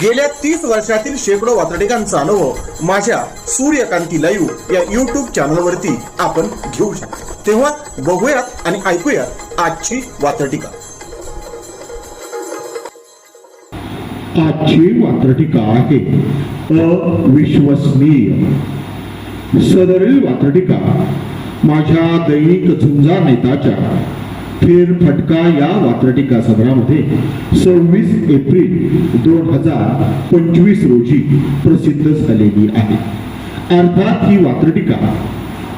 गेल्या तीस वर्षातील शेकडो वातडिकांचा अनुभव माझ्या सूर्यकांती लाईव्ह या युट्यूब चॅनलवरती आपण घेऊ शकतो. तेव्हा बघूयात आणि ऐकूयात आजची वातडिका आजची वात्रटिका आहे अविश्वसनीय. सदरील वात्रटिका माझ्या दैनिक झुंजा नेताच्या फेर फटका या वात्रटिका सदरामध्ये सव्वीस एप्रिल दोन हजार पंचवीस रोजी प्रसिद्ध झालेली आहे. अर्थात ही वात्रटिका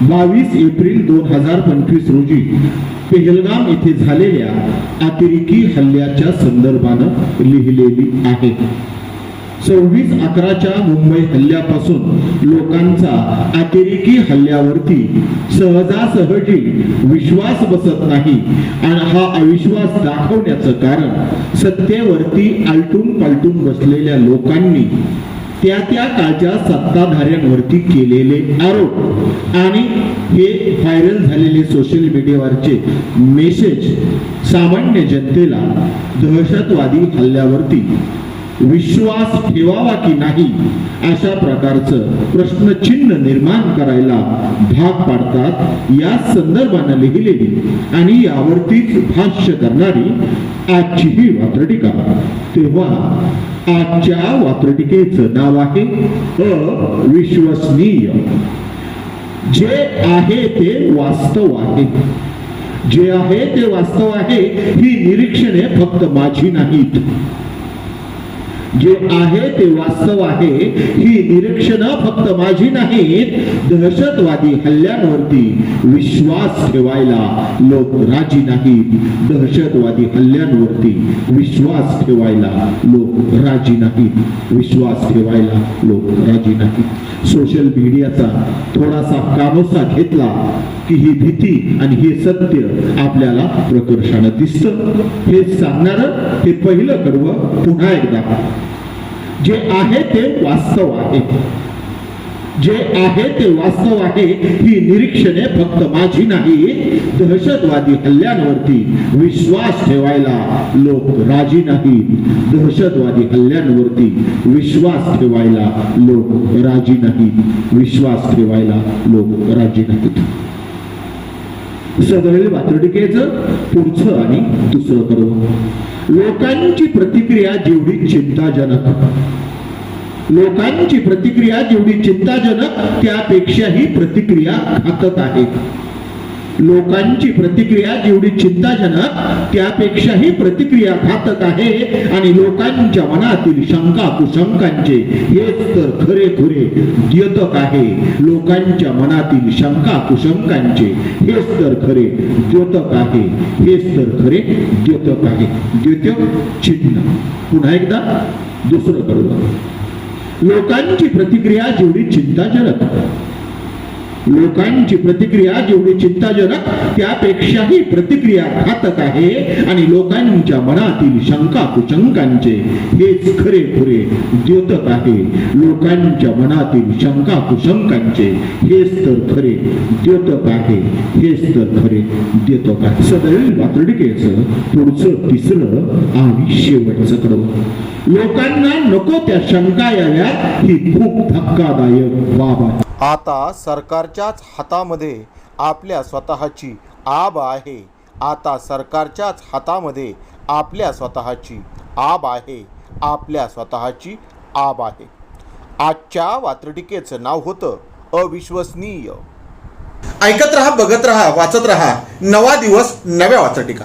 बावीस एप्रिल दोन हजार पंचवीस रोजी पेहलगाम येथे झालेल्या अतिरेकी हल्ल्याच्या संदर्भानं लिहिलेली आहे. सव्वीस अकराच्या मुंबई हल्ल्यापासून लोकांचा अतिरेकी हल्ल्यावरती सहजासहजी विश्वास बसत नाही आणि हा अविश्वास दाखवण्याचं कारण सत्तेवरती आलटून पालटून बसलेल्या लोकांनी त्या त्या काळच्या सत्ताधाऱ्यांवरती केलेले आरोप. आणि हे व्हायरल झालेले सोशल मीडियावरचे मेसेज सामान्य जनतेला दहशतवादी हल्ल्यावरती विश्वास ठेवावा की नाही अशा प्रकारचं प्रश्नचिन्ह निर्माण करायला भाग पाडतात. या संदर्भानं लिहिलेली आणि यावरतीच भाष्य करणारी आजची ही वात्रटिका. तेव्हा आजच्या वात्रटिकेचं नाव आहे अविश्वसनीय. जे आहे ते वास्तव आहे. जे आहे ते वास्तव आहे ही निरीक्षणे फक्त माझी नाहीत. जे आहे ते वास्तव आहे ही निरीक्षणं फक्त माझी नाहीत दहशतवादी हल्ल्यांवरती विश्वास ठेवायला लोक राजी नाहीत. दहशतवादी हल्ल्यांवरती विश्वास ठेवायला लोक राजी नाहीत. विश्वास ठेवायला लोक राजी नाहीत. सोशल मीडियाचा थोडासा कानोसा घेतला की ही भीती आणि हे सत्य आपल्याला प्रकर्षानं दिसतं. हे सांगणार हे पहिलं कर्व पुन्हा एकदा. जे आहे ते वास्तव आहे. जे आहे ते वास्तव आहे ही निरीक्षणे फक्त माझी नाही दहशतवादी हल्ल्यांवरती विश्वास ठेवायला लोक राजी नाही. दहशतवादी हल्ल्यांवरती विश्वास ठेवायला लोक राजी नाही. विश्वास ठेवायला लोक राजी नाहीत. सगळे वातडिकेचं पुढचं आणि दुसरं करू लोकांची प्रतिक्रिया जेवढी चिंताजनक. लोकांची प्रतिक्रिया जेवढी चिंताजनक त्यापेक्षाही प्रतिक्रिया घातक आहे. लोकांची प्रतिक्रिया जेवढी चिंताजनक त्यापेक्षाही प्रतिक्रिया घातक आहे. आणि लोकांच्या मनातील शंका कुशंकांचे हेच तर खरे खुरे द्योतक आहे. लोकांच्या मनातील शंका कुशंकांचे हेच तर खरे द्योतक आहे. हेच तर खरे द्योतक आहे. द्योतक चिन्ह. पुन्हा एकदा दुसरं करू लोकांची प्रतिक्रिया जेवढी चिंताजनक लोकांची प्रतिक्रिया जेवढी चिंताजनक त्यापेक्षाही प्रतिक्रिया घातक आहे. आणि लोकांच्या मनातील शंका कुशंकांचे हेच खरे खुरे द्योतक आहे. लोकांच्या मनातील शंका कुशंकांचे हेच तर खरे द्योतक आहे. हेच तर खरे द्योतक आहे. सदैव वातडिकेचं पुढचं तिसरं आणि शेवटचं कडवं. लोकांना नको त्या शंका याव्यात. ही खूप धक्कादायक बाब आहे. आता सरकारच्याच हातामध्ये आपल्या स्वतःची आब आहे. आता सरकारच्याच हातामध्ये आपल्या स्वतःची आब आहे. आपल्या स्वतःची आब आहे. आजच्या वात्रटिकेचं नाव होतं अविश्वसनीय. ऐकत रहा बघत रहा वाचत रहा. नवा दिवस नव्या वात्रटिका.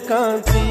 কাঁচি